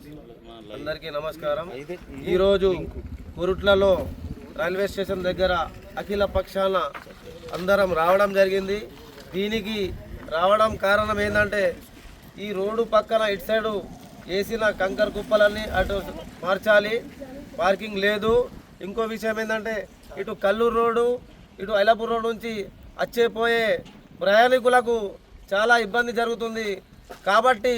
అందరికీ నమస్కారం. ఈరోజు కురుట్లలో రైల్వే స్టేషన్ దగ్గర అఖిల పక్షాన అందరం రావడం జరిగింది. దీనికి రావడం కారణం ఏంటంటే ఈ రోడ్డు పక్కన ఇటు సైడు వేసిన కంకర కుప్పలన్నీ అటు మార్చాలి. పార్కింగ్ లేదు. ఇంకో విషయం ఏంటంటే ఇటు కల్లూరు రోడ్డు ఇటు ఐలాపూర్ రోడ్ నుంచి వచ్చే పోయే ప్రయాణికులకు చాలా ఇబ్బంది జరుగుతుంది. కాబట్టి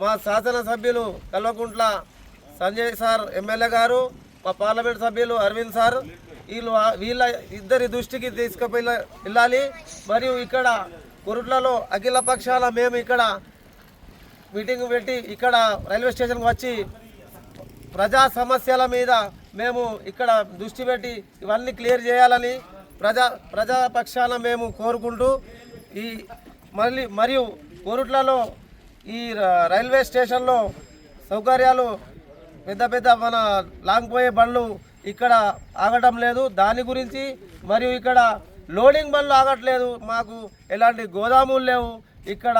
మా శాసనసభ్యులు కల్వకుంట్ల సంజయ్ సార్ ఎమ్మెల్యే గారు మా పార్లమెంట్ సభ్యులు అరవింద్ సార్ వీళ్ళు వీళ్ళ ఇద్దరి దృష్టికి తీసుకుపోయి వెళ్ళాలి. మరియు ఇక్కడ కురుట్లలో అఖిల పక్షాల మేము ఇక్కడ మీటింగ్ పెట్టి ఇక్కడ రైల్వే స్టేషన్కి వచ్చి ప్రజా సమస్యల మీద మేము ఇక్కడ దృష్టి పెట్టి ఇవన్నీ క్లియర్ చేయాలని ప్రజా ప్రజాపక్షాన మేము కోరుకుంటూ ఈ మళ్ళీ మరియు కోరుట్లలో ఈ రైల్వే స్టేషన్లో సౌకర్యాలు పెద్ద పెద్ద మన లాంగ్ పోయే బండ్లు ఇక్కడ ఆగటం లేదు. దాని గురించి మరియు ఇక్కడ లోడింగ్ బండ్లు ఆగట్లేదు. మాకు ఎలాంటి గోదాములు లేవు. ఇక్కడ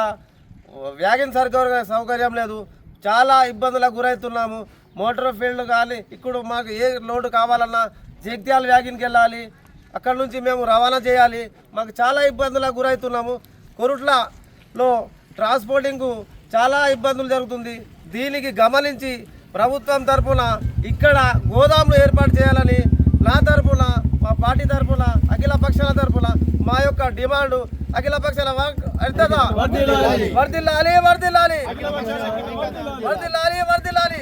వ్యాగిన్ సౌకర్యం సౌకర్యం లేదు. చాలా ఇబ్బందులకు గురవుతున్నాము మోటార్ ఫీల్డ్ కానీ ఇప్పుడు మాకు ఏ లోడ్ కావాలన్నా జగిత్యాల వ్యాగిన్కి వెళ్ళాలి. అక్కడ నుంచి మేము రవాణా చేయాలి. మాకు చాలా ఇబ్బందులకు గురవుతున్నాము కొరుట్లలో ట్రాన్స్పోర్టింగ్కు చాలా ఇబ్బందులు జరుగుతుంది. దీనికి గమనించి ప్రభుత్వం తరపున ఇక్కడ గోదాములు ఏర్పాటు చేయాలని నా తరపున మా పార్టీ తరపున అఖిల పక్షాల తరపున మా యొక్క డిమాండ్ అఖిల పక్షాల? వర్ధిల్లాలి. వర్ధిల్లాలి వర్ధిల్లాలి. వర్ధిల్లాలి వర్ధిల్లాలి.